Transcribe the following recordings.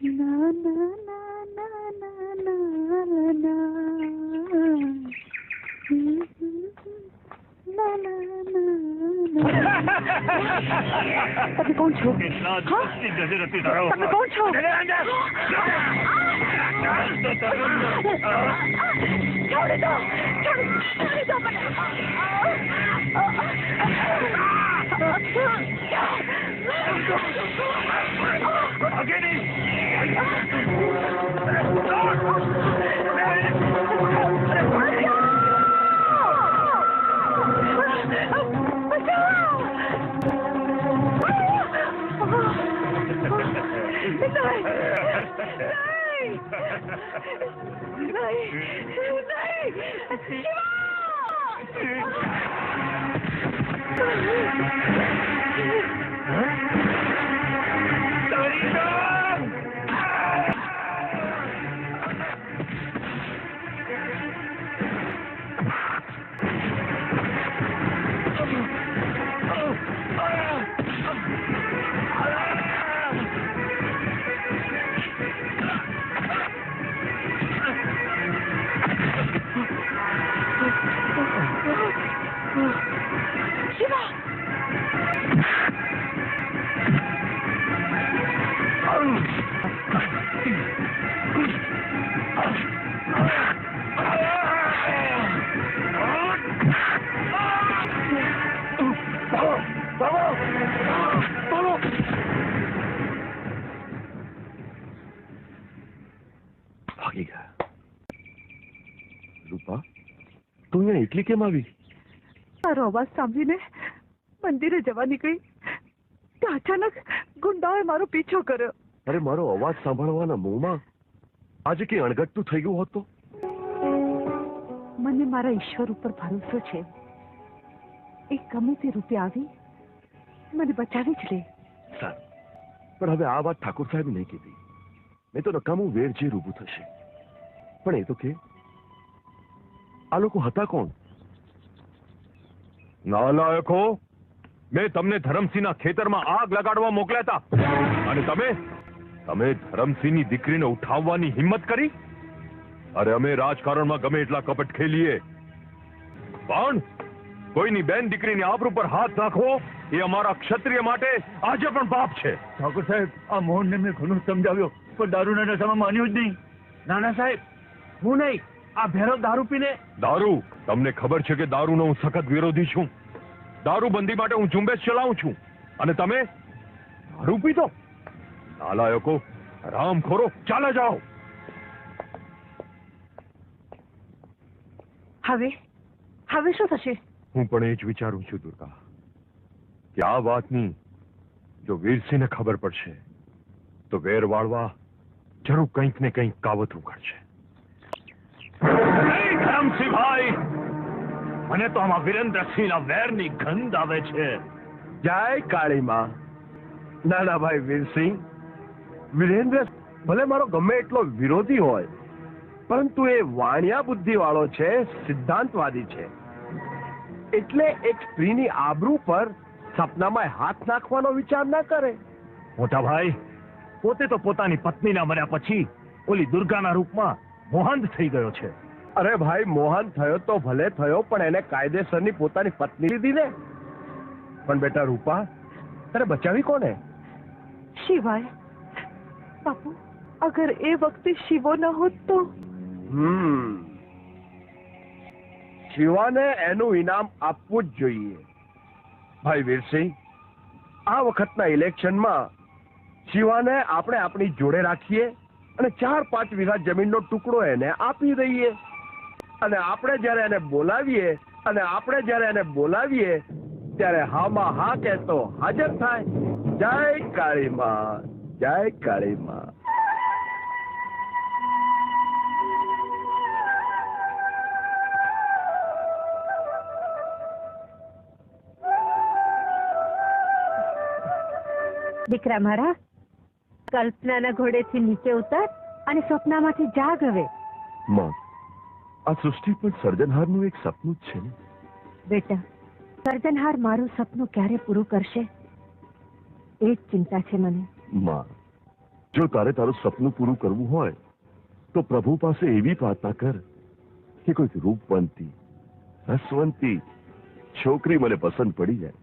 ના ના ના ના ના ના ના હમ, હમ, ના ના ના ના તમે કોણ છો કેટલા હા? いない。ない。しい。ー Sorry, no! અહીંયા એટલી કેમ આવી? તારો અવાજ સાંભળીને મંદિરે જવા નીકળી. અચાનક ગુંડાઓએ મારો પીછો કર્યો. અરે મારો અવાજ સાંભળવાના મોંમાં? આજે કઈ અણઘટતું થઈ ગયું હોત મને મારા ઈશ્વર ઉપર ભરોસો છે. એ ગમે તે રૂપે આવી મને બચાવી જ લે. સારું. પણ હવે આ વાત ઠાકોર સાહેબ નહીં કીધી. નહીં તો નકામું વેર જે ઊભું થશે. પણ એ તો કે આ લોકો હતા કોણ? નાલાયકો, મેં તમને ધરમસિંહના ખેતરમાં આગ લગાડવા મોકલ્યા હતા. અને તમે? તમે ધરમસિંહની દીકરીને ઉઠાવવાની હિંમત કરી? અરે અમે રાજકારણમાં ગમે એટલા કપટ ખેલીએ. પણ કોઈની બેન દીકરીની આબરૂ પર હાથ નાખવો એ અમારા ક્ષત્રિય માટે આજે પણ પાપ છે. ઠાકોર સાહેબ, આ મોહનને મેં ઘણું સમજાવ્યો, પણ દારૂના નશામાં માન્યું જ નહીં. નાના સાહેબ, હું નહીં. આ ભેરો દારૂ પીને? દારૂ? તમને ખબર છે કે દારૂનો હું સખત વિરોધી છું. દારૂબંધી માટે હું ઝુંબેશ ચલાવું છું. અને તમે? દારૂ પીધો? નાલાયકો રામ ખોરો ચાલે જાઓ. હવે? હવે શું થશે? હું પણ એ જ વિચારું છું દુર્ગા કે આ વાતની જો વીરસિંહને ખબર પડશે તો વેર વાળવા જરૂર કંઈક ને કંઈક કાવતરું કરશે. ધરમસિંહભાઈ મને તો આમાં વિરેન્દ્રસિંહના વેરની ગંધ આવે છે. જય કાળીમાં. નાના ભાઈ વીરસિંહ. વિરેન્દ્ર ભલે મારો ગમે એટલો વિરોધી હોય પરંતુ એ વાણિયા બુદ્ધિ વાળો છે સિદ્ધાંતવાદી છે. એટલે એક સ્ત્રીની આબરૂ પર સપનામાં હાથ નાખવાનો વિચાર ના કરે. મોટા ભાઈ પોતે તો પોતાની પત્નીના મર્યા પછી ઓલી દુર્ગાના રૂપમાં મોહંત થઈ ગયો છે. અરે ભાઈ મોહાંત થયો તો ભલે થયો પણ એને કાયદેસરની પોતાની પત્ની લીધી ને? પણ બેટા રૂપા તારે બચાવી કોને? શિવાય બાપુ અગર એ વખતે શિવો ન હોત તો? હમ. શિવાને એનું ઇનામ આપવું જ જોઈએ. ભાઈ વીરસિંહ આ વખતના ઇલેક્શનમાં શિવાને આપણે આપણી જોડે રાખીએ. અને ચાર પાંચ વીઘા જમીનનો ટુકડો એને આપી દઈએ. અને આપણે જ્યારે એને બોલાવીએ, અને આપણે જ્યારે એને બોલાવીએ, ત્યારે હામાં હા કહેતો હાજર થાય. જય કાળી માં, જય કાળી માં. દીકરા મારા કલ્પનાના ઘોડેથી નીચે ઉતર અને સ્વપ્નમાંથી જાગ હવે. માં આ સૃષ્ટિ પણ સર્જનહારનું એક સપનું જ છે ને? બેટા સર્જનહાર મારું સપનું ક્યારે પૂરું કરશે? એ જ ચિંતા છે મને. માં જો તારે તારું સપનું પૂરું કરવું હોય તો પ્રભુ પાસે એવી પ્રાર્થના કર કે કોઈક રૂપવંતી રસવંતી છોકરી મને પસંદ પડી જાય.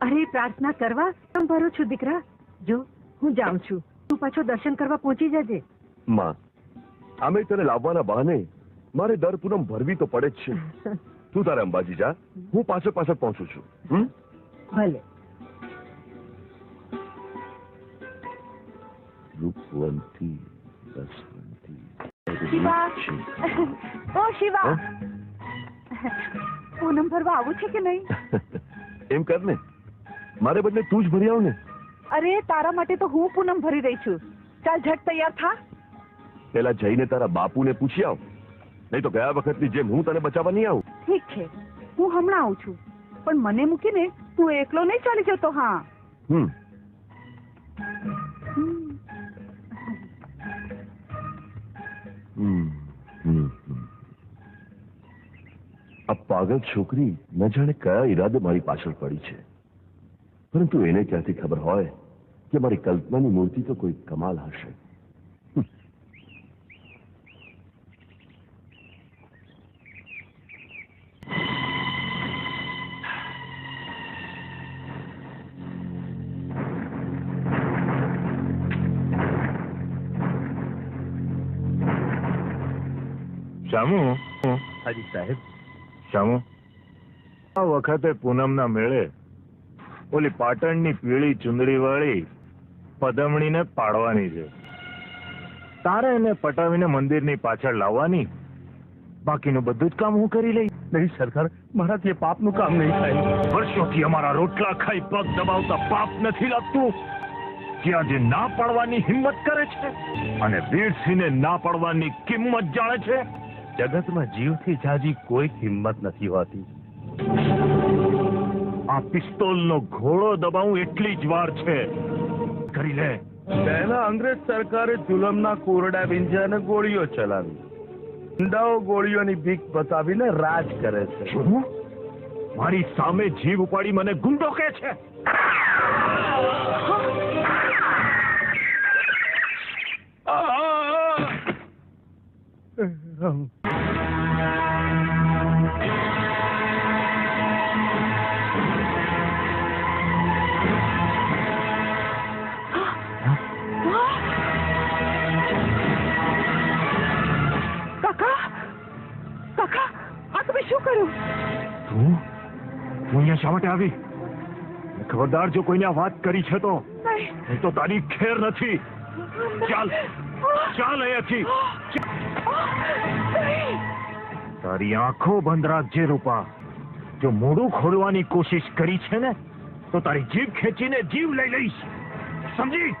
અરે પ્રાર્થના કરવા? તમ ભરો છું દીકરા. જો હું જાઉં છું. પાછો દર્શન કરવા પહોંચી જજે. માં આમે તને લાવવાના બહાને મારે દર પૂનમ ભરવી તો પડે જ છે. તું તારે અંબાજી જા હું પાછળ પાછળ પહોંચું છું. ભલે. રૂપવંતી રસવંતી શિવા. ઓ શિવા. પૂનમ ભરવા આવું છે કે નહીં? એમ કર ને. મારે બદલે તું જ ભરી આવ ને. અરે તારા માટે તો હું પૂનમ ભરી રહી છું. ચાલ ઝટ તૈયાર થા. પેલા જઈને તારા બાપુને પૂછી આવ. નહીં તો ગયા વખતની જેમ હું તને બચાવવા નહીં આવું. ઠીક છે હું હમણાં આવું છું. પણ મને મૂકીને તું એકલો નહીં ચાલી જતો હા. હમ. આ પાગલ છોકરી ન જાણે કયા ઈરાદે મારી પાછળ પડી છે. પરંતુ એને ક્યાંથી ખબર હોય? કે મારી કલ્પનાની મૂર્તિ તો કોઈ કમાલ હશે. શામુ હાજી સાહેબ શામુ આ વખતે પૂનમના મેળે ઓલી પાટણની પીળી ચુંદડી વાળી પદમણીને પાડવાની છે. તારે એને પટાવીને મંદિરની પાછળ લાવવાની? બાકીનું બધું જ કામ હું કરી લઈ નહીં સરકાર મારાથી પાપનું કામ નહીં થાય. વર્ષોથી અમારા રોટલા ખાઈ પગ દબાવતા પાપ નથી લાગતું. જે ના પાડવાની હિંમત કરે છે અને વીરસિંહને ના પાડવાની કિંમત જાણે છે જગતમાં જીવથી જાજી કોઈ કિંમત નથી હોતી. આ પિસ્તોલનો ઘોડો દબાવું એટલી જ વાર છે. કરી લે. પહેલા અંગ્રેજ સરકારે જુલમના કોરડા વિંજાને ગોળીઓ ચલાવી. ગુંડાઓ ગોળીઓની ભીખ બતાવીને રાજ કરે છે. શું? મારી સામે જીવ ઉપાડી મને ગુંડો કે છે? કાકા શા માટે આવી? ખબરદાર જો કોઈને આ વાત કરી છે તો? નહીં. તો તારી ખેર નથી. ચાલ. ચાલ અહીંયાથી. તારી આંખો બંધ રાખજે રૂપા. જો મોડું ખોલવાની કોશિશ કરી છે ને તો તારી જીભ ખેંચીને જીવ લઈ લઈશ. સમજી?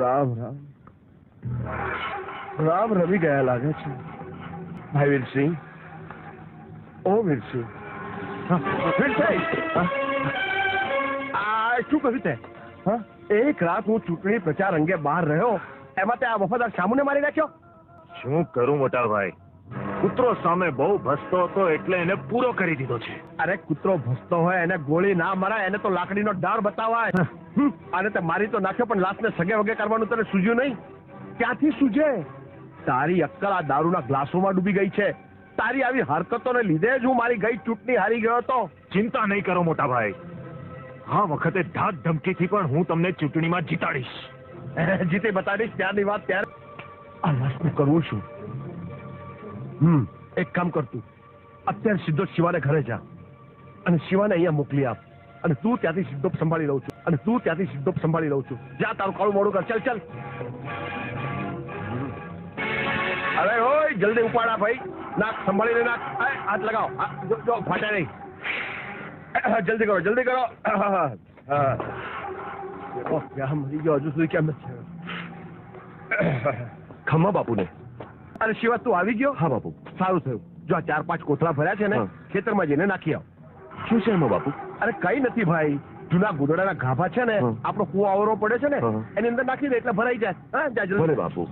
રામ રામ. રામ રામ ગયા લાગે છે. ભાઈ વીરસિંહ. ઓ વીરસિંહ. શું કહ્યું તે? એક રાત હું ચૂંટણી પ્રચાર અંગે બહાર રહ્યો એમાં તે આ વફાદાર શામુને મારી નાખ્યો? શું કરું મોટા ભાઈ કૂતરો સામે બહુ ભસતો હતો એટલે એને પૂરો કરી દીધો છે. અરે કૂતરો ભસતો હોય એને ગોળી ના મરાય એને તો લાકડીનો ડાળ બતાવાય. આને તે મારી તો નાખ્યો પણ લાશને સગે વગે કરવાનું તને સૂજ્યું નહીં? ક્યાંથી સૂજે તારી અક્કલ આ દારૂના ગ્લાસોમાં ડૂબી ગઈ છે. તારી આવી હરકતોને લીધે જ હું મારી ગઈ ચૂંટણી હારી ગયો હતો. ચિંતા નહીં કરો મોટા ભાઈ. આ વખતે ધાક ધમકીથી પણ હું તમને ચૂંટણીમાં જીતાડીશ. જીતે બતાવીશ ત્યારની વાત ત્યારે. આ લાશનું કરવું શું હમ એક કામ કરતું અત્યારે સીધો શિવાને ઘરે જા. અને શિવાને અહીંયા મોકલી આપ. અને તું ત્યાંથી સીધો સંભાળી લઉં છું. અને તું ત્યાંથી સીધો સંભાળી લઉં છું. જા તારું કાળું મોડું કર. ચાલ ચાલ. અરે હોય જલ્દી ઉપાડા ભાઈ. નાક સંભાળીને નાક હાથ લગાવો. જો ફાટે નહીં. જલ્દી કરો જલ્દી કરો. હા મરી ગયો? હજુ સુધી કેમ નથી આવ્યો? બાપુને. અરે શિવા તું આવી ગયો? હા બાપુ. સારું થયું. જો આ ચાર પાંચ કોથળા ભર્યા છે ને. ખેતરમાં જઈને નાખી આવ. શું છે એમાં બાપુ? અરે કઈ નથી ભાઈ. જૂના ગોદડાના ગાભા છે ને આપડો આપણો કુવો આવરો પડે છે ને એની અંદર નાખી દે એટલે ભરાઈ જાય. હા જલ્દી. બાપુ.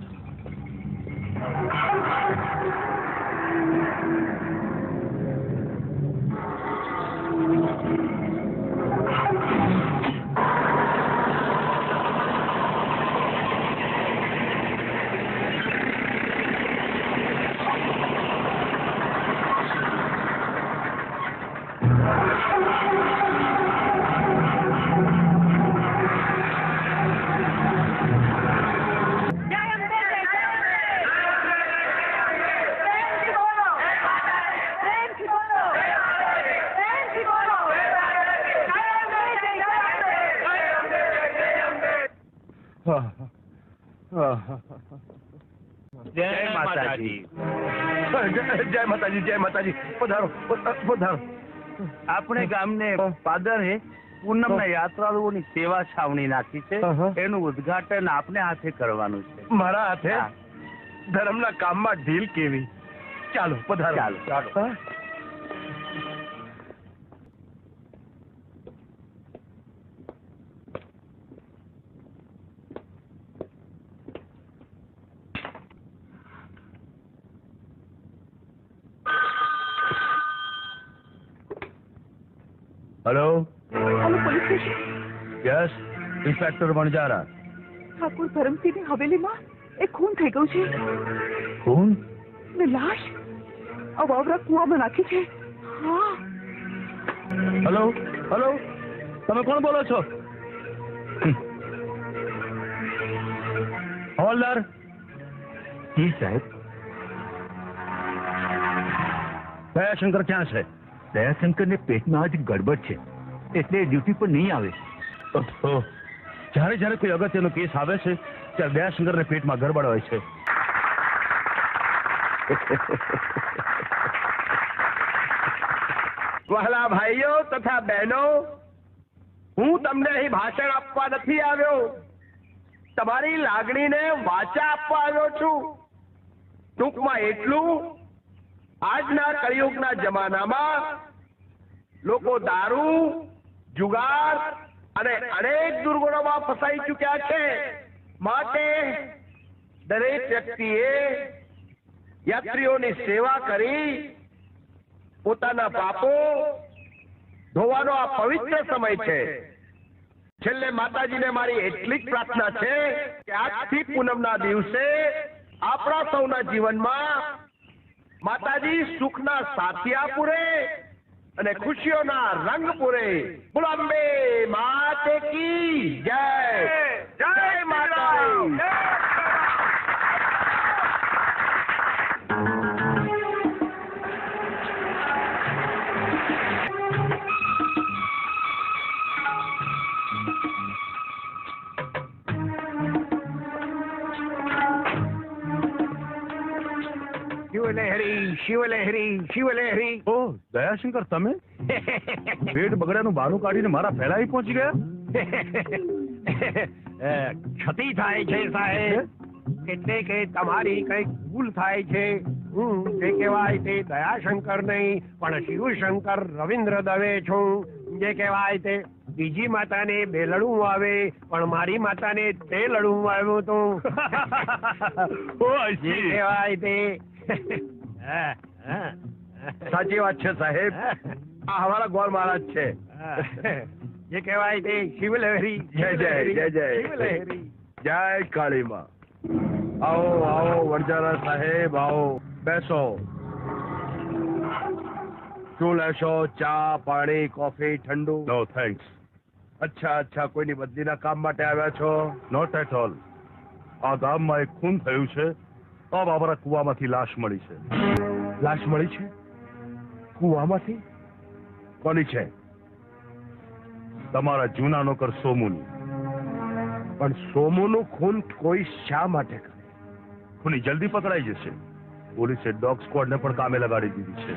જય માતાજી. જય માતાજી જય માતાજી. પધારો પધારો. આપણે ગામને પાદરે પૂનમના યાત્રાળુઓની સેવા છાવણી નાખી છે. એનું ઉદ્ઘાટન આપને હાથે કરવાનું છે. મારા હાથે હા. ધર્મના કામમાં ઢીલ કેવી? ચાલો પધારો. ચાલો, ચાલો. હા? Hello hello police station yes inspector Vanzara Thakor ધરમસિંહની હવેલીમાં એક ખૂન થઈ ગયું છે. કોણ ને લાશ. અવાવરા કુવામાં નાખી છે. હા. હેલો હલો તમે કોણ બોલો છો? હવાલદાર જી સાહેબ. દયાશંકર ક્યાં છે? દયાશંકર ને પેટમાં આજ ગડબડ છે. એટલે ડ્યુટી પર નહીં આવે. જ્યારે જ્યારે કોઈ અગત્યનો કેસ આવે છે ત્યારે દયાશંકર ને પેટમાં ગડબડ હોય છે. વહલા ભાઈઓ તથા બહેનો હું તમને અહીં ભાષણ આપવા નથી આવ્યો. તમારી લાગણીને વાચા આપવા આવ્યો છું. ટૂંકમાં એટલું આજના કળિયુગના જમાનામાં લોકો દારૂ, જુગાર અને અનેક દુર્ગુણોમાં ફસાઈ ચૂક્યા છે. માટે દરેક વ્યક્તિએ યાત્રીઓની સેવા કરી, પોતાના પાપો ધોવાનો આ પવિત્ર સમય છે. છેલ્લે માતાજીને મારી એટલી જ પ્રાર્થના છે કે આજથી પૂનમના દિવસે આપણા સૌના જીવનમાં માતાજી સુખના સાથિયા પૂરે અને ખુશીઓના રંગ પૂરે. બોલાંબે માતે કી જય. જય માતાજી. શિવલહેરી શિવલહેરી. ઓ દયાશંકર તમે? પેટ બગડ્યાનું બારું કાઢીને મારા ફેલાઈ પહોંચી ગયા? ક્ષતિ થાય છે સાહેબ. એટલે? કે તમારી કંઈક ભૂલ થાય છે. હું જે કહેવાય તે દયાશંકર નહીં પણ શિવશંકર રવિન્દ્ર દવે છું. જે કહેવાય તે બીજી માતાને બે લડું આવે પણ મારી માતાને તે લડું આવ્યું હતું જે કહેવાય તે. સાચી વાત છે સાહેબ. આ અમારા ગોળ મહારાજ છે. જે કહેવાય તે શિવલહેરી. જય જય જય જય. શિવલહેરી. જય કાળીમાં. આવો આવો વણજારા સાહેબ આવો. બેસો. શું લેશો? ચા પાણી કોફી ઠંડુ? નો થેન્ક્સ અચ્છા અચ્છા કોઈની બદલીના કામ માટે આવ્યા છો? નોટ એટ ઓલ આ ગામમાં એક ખૂન થયું છે. આ બાબરા કુવામાંથી લાશ મળી છે. લાશ મળી છે? કુવામાંથી? કોની છે? તમારા જૂના નોકર સોમુની. પણ સોમુનું ખૂન કોઈ શા માટે કરે? ખૂની જલ્દી પકડાઈ જશે. પોલીસે ડોગ સ્ક્વોડને પણ કામે લગાડી દીધી છે.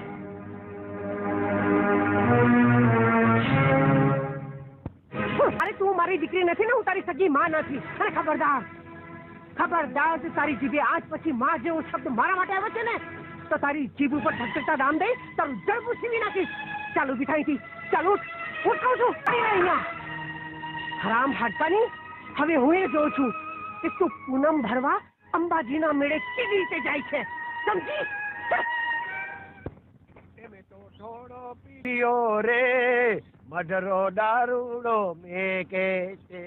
અરે તું મારી દીકરી નથી ને હું તારી સગી માં નથી. અરે ખબરદાર. ખબરદાર તારી જીભે. આજ પછી માં જેવો શબ્દ મારા માટે આવે છે ને, તો તારી જીભ ઉપર ધકધકતા દામ દઈ તારું જડબું છીનવી નાખીશ. ચાલુ બીઠાઈથી ચાલુ હું કહું છું. અહીંયા. હરામ હાટવાની હવે હું એ જોઉં છું કે તું પૂનમ ભરવા અંબાજીના મેળે કેવી રીતે જાય છે. સમજી? થોડો પીયો રે, મધરો દારૂડો મેકે છે.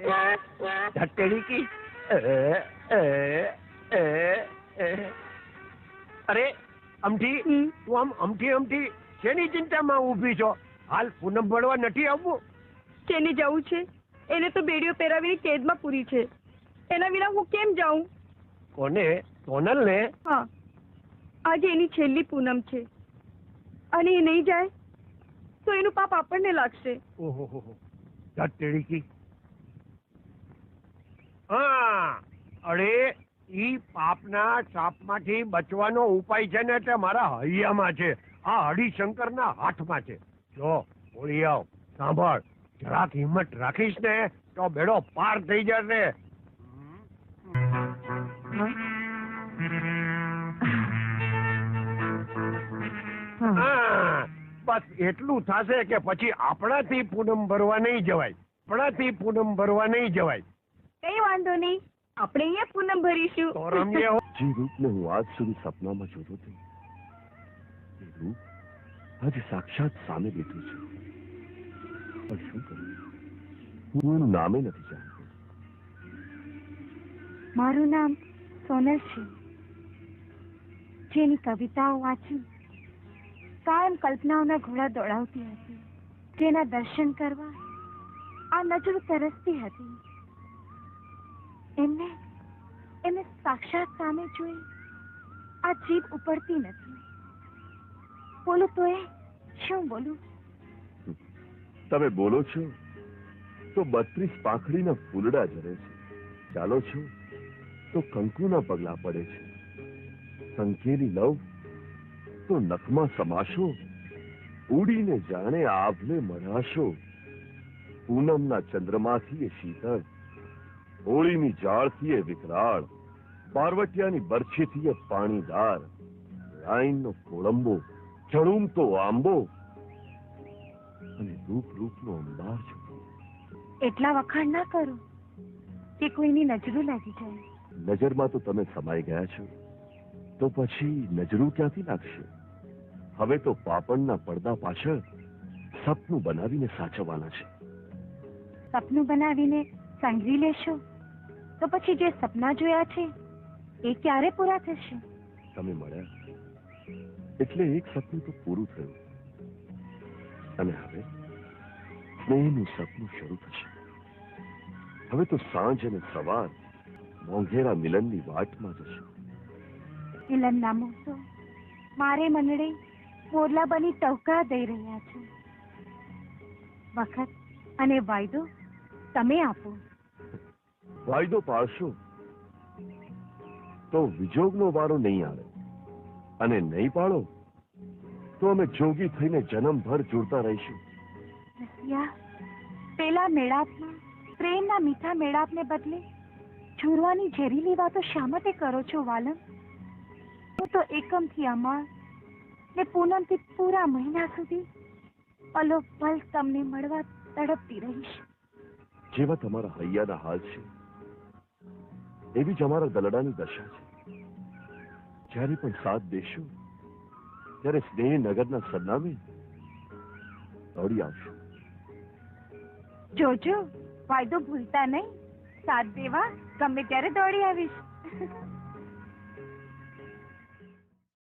ધટેડી કી. અરે અમઠી તું આમ અમથી અમઠી શેની ચિંતામાં ઊભી છો? હાલ પૂનમ ભણવા નથી આવવું? કેને જવું છે. એને તો બેડીઓ પહેરાવીને કેદમાં પૂરી છે. એના વિના હું કેમ જાઉં? કોને? સોનલ ને હા. આજે એની છેલ્લી પૂનમ છે. અને એ નહીં જાય તો એનું પાપ આપણને લાગશે. ઓહો હા. અરે, ઈ પાપના શાપમાંથી બચવાનો ઉપાય છે ને તે મારા હૈયામાં છે. આ હરિશંકરના હાથમાં છે. જો બોલી આવ, સાંભળ, જરાક હિંમત રાખીશ ને, તો બેડો પાર થઈ જશે. બસ એટલું થશે કે પછી આપણાથી પૂનમ ભરવા નહીં જવાય. આપણાથી પૂનમ ભરવા નહીં જવાય. કઈ વાંધો નહીં. આપણે અહીંયા પૂનમ ભરીશું. તો જે રૂપને હું આજ સુધી સપનામાં જોતો હતો એ રૂપ આજે સાક્ષાત સામે બેઠું છે. પણ શું કરું? હું એનું નામે નથી જાણતો. મારું નામ સોનલ છે. જેની કવિતાઓ વાંચી કાયમ કલ્પનાઓના ઘોડા દોડાવતી હતી. તેના દર્શન કરવા આ નજર તરસતી હતી. એમને એમને સાક્ષાત સામે જોઈ આ જીભ ઉપડતી નથી. બોલું તો એ શું બોલું? તમે બોલો છો? તો બત્રીસ પાંખડીના ફૂલડા જરે છે. ચાલો છો? તો કંકુના પગલા પડે છે. સંકેલી લવ, તો નખમાં સમાશો. ઉડીને જાણે આભલે મરાશો. પૂનમના ચંદ્રમાથી એ શીતળ હોળીની જાળથી એ વિકરાળ પાર્વટિયાની બરછીથી એ પાણીદાર રાઈનનો કોળંબો ચડુમતો આંબો અને રૂપ રૂપનો અંબાર છે એટલા વખાણ ના કરો કે કોઈની નજરો લાગી જાય. નજરમાં તો તમે સમાઈ ગયા છો. તો પછી નજરું ક્યાંથી લાગશે? હવે તો પાપણના પડદા પાછળ સપનું બનાવીને સાચવવાના છે. સપનું બનાવીને સંઘવી લેશો? તો પછી જે સપના જોયા છે એ ક્યારે પૂરા થશે? તમે મળ્યા. એટલે એક સપનું તો પૂરું થયું. અને હવે સ્નેહનું સપનું શરૂ થશે. હવે તો સાંજ અને સવાર મોંઘેરા મિલનની વાટમાં જશે. મિલનના મોસો મારે મનડે મોરલા બની ટવકા દઈ રહ્યા છે. વખત અને વાયદો તમે આપો. વાયદો પાળશો તો વિજોગનો વારો નહીં આવે અને નહીં પાળો તો અમે જોગી થઈને જન્મભર જોડતા રહીશું. પેલા મેળાપમાં પ્રેમના મીઠા મેળાપને બદલે છુરવાની ઝેરીલી વાતો શા માટે કરો છો વાલમ? હું તો એકમથી અમાર ને પૂનમથી પૂરા મહિના સુધી અલોપલ તમને મળવા તડપતી રહીશ. જેવા તમારા હૈયાના હાલ છે એવી જ અમારા દલડાની દશા છે. જ્યારે પણ સાથ દેશો, ત્યારે સ્નેહનગરના સરનામે દોડી આવશો. જોજો, વાયદો ભૂલતા નહીં. સાથ દેવા, ગમે ત્યારે દોડી આવીશ.